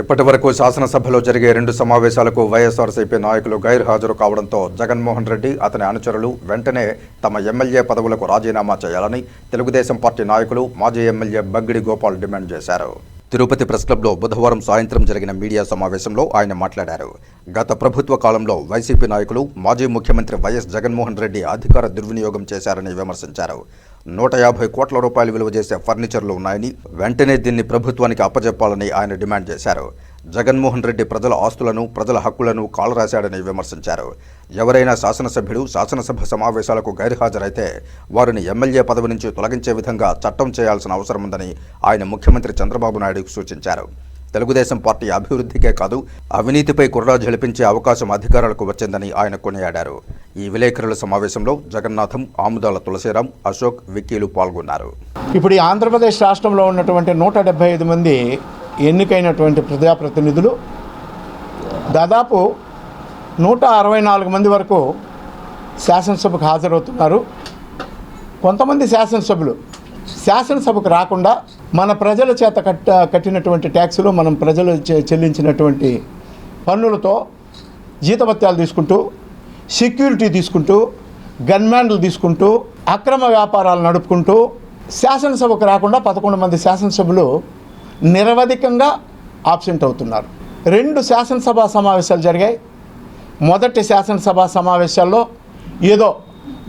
ఇప్పటి వరకు శాసనసభలో జరిగే రెండు సమావేశాలకు వైఎస్ఆర్సీపీ నాయకులు గైర్హాజరు కావడంతో జగన్మోహన్ రెడ్డి అతని అనుచరులు వెంటనే తమ ఎమ్మెల్యే పదవులకు రాజీనామా చేయాలని తెలుగుదేశం పార్టీ నాయకులు మాజీ ఎమ్మెల్యే బగ్గిడి గోపాల్ డిమాండ్ చేశారు. తిరుపతి ప్రెస్ క్లబ్లో బుధవారం సాయంత్రం జరిగిన మీడియా సమావేశంలో ఆయన మాట్లాడారు. గత ప్రభుత్వ కాలంలో వైసీపీ నాయకులు మాజీ ముఖ్యమంత్రి వైఎస్ జగన్మోహన్ రెడ్డి అధికార దుర్వినియోగం చేశారని విమర్శించారు. నూట యాభై కోట్ల రూపాయలు విలువ చేసే ఫర్నిచర్లు ఉన్నాయని వెంటనే దీన్ని ప్రభుత్వానికి అప్పజెప్పాలని ఆయన డిమాండ్ చేశారు. జగన్మోహన్ రెడ్డి ప్రజల ఆస్తులను ప్రజల హక్కులను కాలరాశాడని విమర్శించారు. ఎవరైనా శాసనసభ్యుడు శాసనసభ సమావేశాలకు గైర్హాజరైతే వారిని ఎమ్మెల్యే పదవి నుంచి తొలగించే విధంగా చట్టం చేయాల్సిన అవసరం ఉందని ఆయన ముఖ్యమంత్రి చంద్రబాబు నాయుడుకు సూచించారు. తెలుగుదేశం పార్టీ అభివృద్ధికే కాదు అవినీతిపై కుర్రా జలిపించే అవకాశం అధికారులకు వచ్చిందని ఆయన కొనియాడారు. ఈ విలేకరుల సమావేశంలో జగన్నాథం ఆముదాల తులసిరాం అశోక్ విక్కీలు పాల్గొన్నారు. ఇప్పుడు ఈ ఆంధ్రప్రదేశ్ రాష్ట్రంలో ఉన్నటువంటి నూట డెబ్బై ఐదు మంది ఎన్నికైనటువంటి ప్రజాప్రతినిధులు దాదాపు నూట అరవై నాలుగు మంది వరకు శాసనసభకు హాజరవుతున్నారు. కొంతమంది శాసనసభ్యులు శాసనసభకు రాకుండా మన ప్రజల చేత కట్ట కట్టినటువంటి ట్యాక్సులు మనం ప్రజలు చె- చెల్లించినటువంటి పన్నులతో జీతభత్యాలు తీసుకుంటూ సెక్యూరిటీ తీసుకుంటూ గన్మ్యాన్లు తీసుకుంటూ అక్రమ వ్యాపారాలు నడుపుకుంటూ శాసనసభకు రాకుండా పదకొండు మంది శాసనసభ్యులు నిరవధికంగా ఆబ్సెంట్ అవుతున్నారు. రెండు శాసనసభ సమావేశాలు జరిగాయి. మొదటి శాసనసభ సమావేశాల్లో ఏదో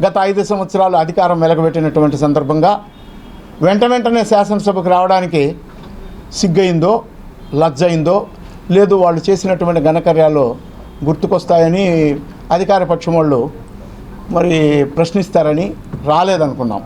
గత ఐదు సంవత్సరాలు అధికారం వెలగబెట్టినటువంటి సందర్భంగా వెంట వెంటనే శాసనసభకు రావడానికి సిగ్గయిందో లజ్జయిందో లేదు వాళ్ళు చేసినటువంటి ఘనకార్యాలు గుర్తుకొస్తాయని అధికార పక్షం వాళ్ళు మరి ప్రశ్నిస్తారని రాలేదనుకున్నాం.